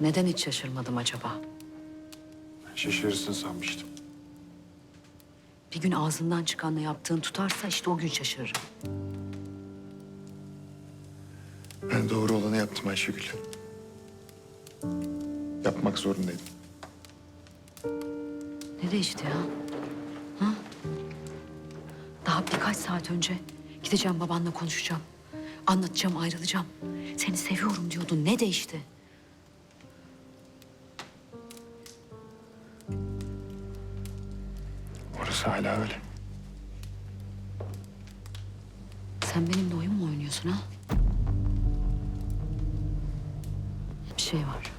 Neden hiç şaşırmadım acaba? Şaşırırsın sanmıştım. Bir gün ağzından çıkanla yaptığın tutarsa işte o gün şaşırırım. Ben doğru olanı yaptım Ayşegül. Yapmak zorundaydım. Ne değişti ya? Ha? Daha birkaç saat önce gideceğim babanla konuşacağım. Anlatacağım, ayrılacağım. Seni seviyorum diyordun. Ne değişti? Hala öyle. Sen benimle oyun mu oynuyorsun ha? Bir şey var.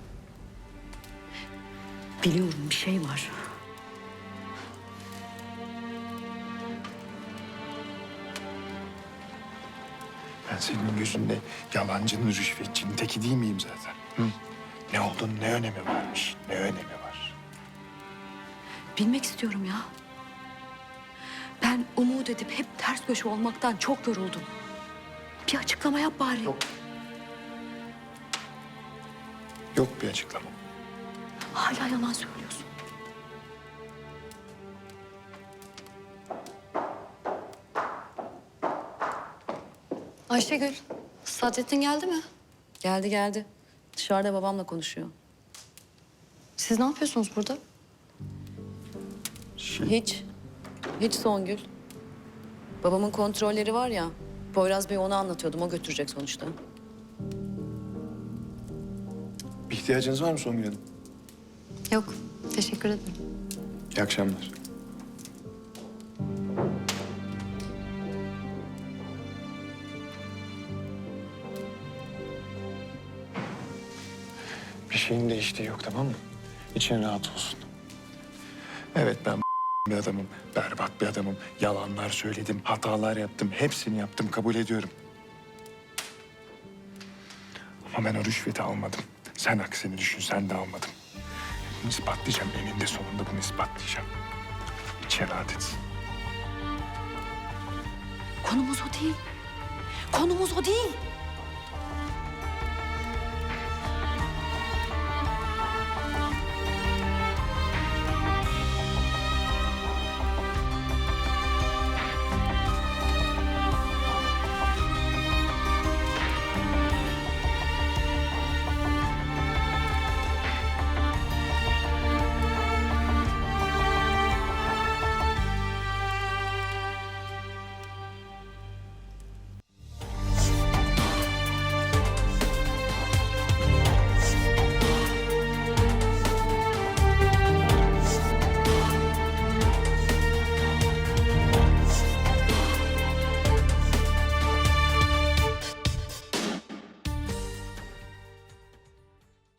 Biliyorum bir şey var. Ben senin gözünde yalancının, rüşvetçinin teki değil miyim zaten? Hı? Ne olduğunu ne önemi varmış, ne önemi var? Bilmek istiyorum ya. Ben umut edip hep ters köşe olmaktan çok yoruldum. Bir açıklama yap bari. Yok. Yok bir açıklama. Hala yalan söylüyorsun. Ayşegül, Sadrettin geldi mi? Geldi geldi. Dışarıda babamla konuşuyor. Siz ne yapıyorsunuz burada? Şey, Hiç. Hiç Songül. Babamın kontrolleri var ya. Poyraz Bey onu anlatıyordum. O götürecek sonuçta. bir ihtiyacınız var mı Songül Hanım? Yok, teşekkür ederim. İyi akşamlar. Bir şeyin değiştiği yok tamam mı? İçin rahat olsun. Evet ben bir adamım, berbat bir adamım. Yalanlar söyledim, hatalar yaptım. Hepsini yaptım, kabul ediyorum. Ama ben o rüşveti almadım. Sen aksini düşün, sen de almadım. Bunu ispatlayacağım, eninde sonunda bunu ispatlayacağım. Rahat etsin. Konumuz o değil. Konumuz o değil.